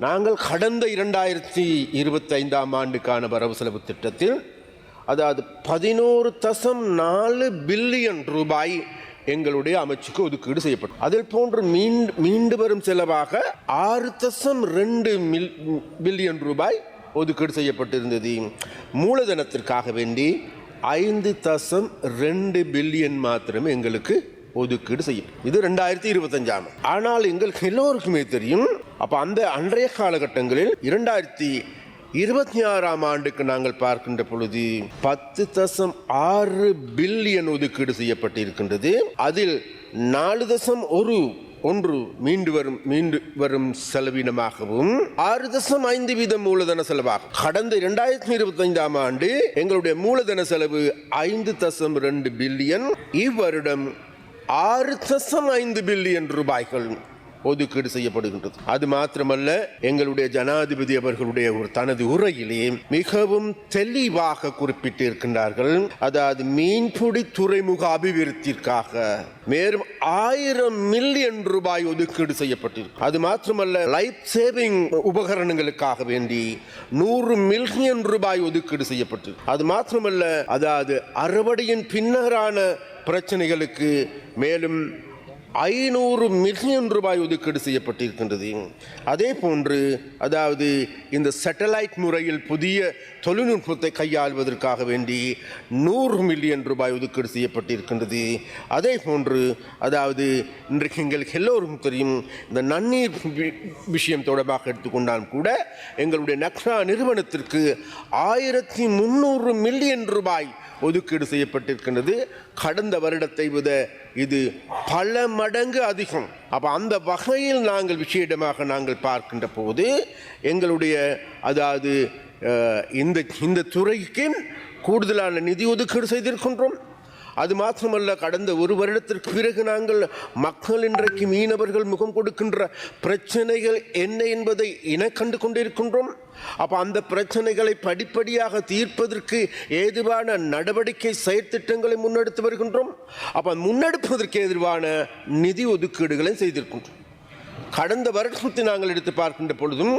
நாங்கள் கடந்த இரண்டாயிரத்தி இருபத்தைந்தாம் ஆண்டுக்கான வரவு செலவு திட்டத்தில் அதாவது பதினோரு தசம் நாலு பில்லியன் ரூபாய் எங்களுடைய அமைச்சுக்கு ஒதுக்கீடு செய்யப்படும் அதில் போன்று மீண்டு மீண்டு வரும் செலவாக ஆறு தசம் ரெண்டு மில் பில்லியன் ரூபாய் ஒதுக்கீடு செய்யப்பட்டிருந்தது. மூலதனத்திற்காக வேண்டி ஐந்து தசம் ரெண்டு பில்லியன் மாத்திரமே எங்களுக்கு ஒதுக்கீடு செய்யும் இது ரெண்டாயிரத்தி இருபத்தஞ்சாம் ஆனால் எங்களுக்கு எல்லோருக்குமே தெரியும் அப்போ அந்த அன்றைய காலகட்டங்களில் இரண்டாயிரத்தி இருபத்தி ஆறாம் ஆண்டுக்கு நாங்கள் பார்க்கின்ற பொழுது பத்து தசம் ஆறு பில்லியன் ஒதுக்கீடு செய்யப்பட்டிருக்கின்றது. அதில் நாலு தசம் ஒரு ஒன்று மீண்டு வரும் மீண்டு வரும் செலவினமாகவும் ஆறு தசம் ஐந்து வீதம் மூலதன செலவாகும். கடந்த இரண்டாயிரத்தி இருபத்தி ஐந்தாம் ஆண்டு எங்களுடைய மூலதன செலவு ஐந்து தசம் ரெண்டு பில்லியன். இவ்வருடம் ஆறு தசம் ஐந்து பில்லியன் ரூபாய்கள் ஒதுக்கீடு செய்யப்படுகின்றது. அது மாத்திரமல்ல எங்களுடைய ஜனாதிபதி அவர்களுடைய ஒரு தனது உரையிலே மிகவும் தெளிவாக குறிப்பிட்டிருக்கின்றார்கள். அதாவது மீன்பிடி துறைமுக அபிவிருத்திற்காக மேலும் ஆயிரம் மில்லியன் ரூபாய் ஒதுக்கீடு செய்யப்பட்டிருக்கு. அது மாத்திரமல்ல லைஃப் சேவிங் உபகரணங்களுக்காக வேண்டி நூறு மில்லியன் ரூபாய் ஒதுக்கீடு செய்யப்பட்டிருக்கு. அது மாத்திரமல்ல அதாவது அறுவடையின் பின்னரான பிரச்சனைகளுக்கு மேலும் ஐநூறு மில்லியன் ரூபாய் ஒதுக்கீடு செய்யப்பட்டிருக்கின்றது. அதே போன்று அதாவது இந்த சேட்டலைட் முறையில் புதிய தொழில்நுட்பத்தை கையாள்வதற்காக வேண்டி நூறு மில்லியன் ரூபாய் ஒதுக்கீடு செய்யப்பட்டிருக்கின்றது. அதே போன்று அதாவது இன்றைக்கு எங்களுக்கு எல்லோருக்கும் தெரியும் இந்த நன்னீர் வி- விஷயம் தொடர்பாக எடுத்துக்கொண்டாலும் கூட எங்களுடைய நக்ஷா நிறுவனத்திற்கு ஆயிரத்தி முந்நூறு மில்லியன் ரூபாய் ஒதுக்கீடு செய்யப்பட்டிருக்கின்றது. கடந்த வருடத்தை விட இது பல மடங்கு அதிகம். அப்போ அந்த வகையில் நாங்கள் விஷயமாக நாங்கள் பார்க்கின்ற போது எங்களுடைய அதாவது இந்த இந்த துறைக்கு கூடுதலான நிதி ஒதுக்கீடு செய்திருக்கின்றோம். அது மாத்திரமல்ல கடந்த ஒரு வருடத்திற்கு பிறகு நாங்கள் மக்கள் இன்றைக்கு மீனவர்கள் முகம் கொடுக்கின்ற பிரச்சனைகள் என்ன என்பதை இன கண்டு கொண்டிருக்கின்றோம். அப்போ அந்த பிரச்சனைகளை படிப்படியாக தீர்ப்பதற்கு ஏதுவான நடவடிக்கை செயற்திட்டங்களை முன்னெடுத்து வருகின்றோம். அப்போ முன்னெடுப்பதற்கு எதிர்வான நிதி ஒதுக்கீடுகளை செய்திருக்கின்றோம். கடந்த வருடத்தை நாங்கள் எடுத்து பார்க்கின்ற பொழுதும்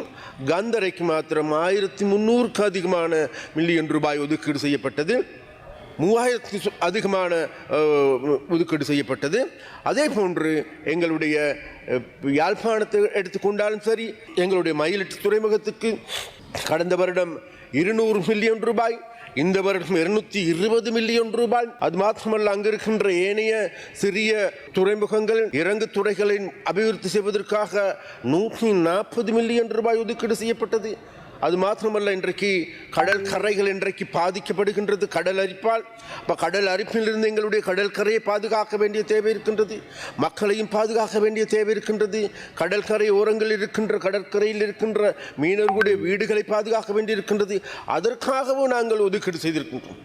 கந்தரைக்கு மாத்திரம் ஆயிரத்தி முந்நூறுக்கு அதிகமான மில்லியன் ரூபாய் ஒதுக்கீடு செய்யப்பட்டது. மூவாயிரத்துக்கு அதிகமான ஒதுக்கீடு செய்யப்பட்டது. அதே போன்று எங்களுடைய யாழ்ப்பாணத்தை எடுத்துக்கொண்டாலும் சரி எங்களுடைய மயிலிட்டு துறைமுகத்துக்கு கடந்த வருடம் இருநூறு மில்லியன் ரூபாய் இந்த வருடம் இருநூத்தி இருபது மில்லியன் ரூபாய். அது மாத்திரமல்ல அங்கிருக்கின்ற ஏனைய சிறிய துறைமுகங்கள் இறங்கு துறைகளின் அபிவிருத்தி செய்வதற்காக நூற்றி நாற்பது மில்லியன் ரூபாய் ஒதுக்கீடு செய்யப்பட்டது. அது மாத்திரமல்ல இன்றைக்கு கடல் கரைகள் இன்றைக்கு பாதிக்கப்படுகின்றது. கடல் அரிப்பால் இப்போ கடல் அரிப்பிலிருந்து எங்களுடைய கடல் கரையை பாதுகாக்க வேண்டிய தேவை இருக்கின்றது. மக்களையும் பாதுகாக்க வேண்டிய தேவை இருக்கின்றது. கடற்கரை ஓரங்களில் இருக்கின்ற கடற்கரையில் இருக்கின்ற மீனவர்களுடைய வீடுகளை பாதுகாக்க வேண்டி இருக்கின்றது அதற்காகவும் நாங்கள் ஒதுக்கீடு செய்திருக்கின்றோம்.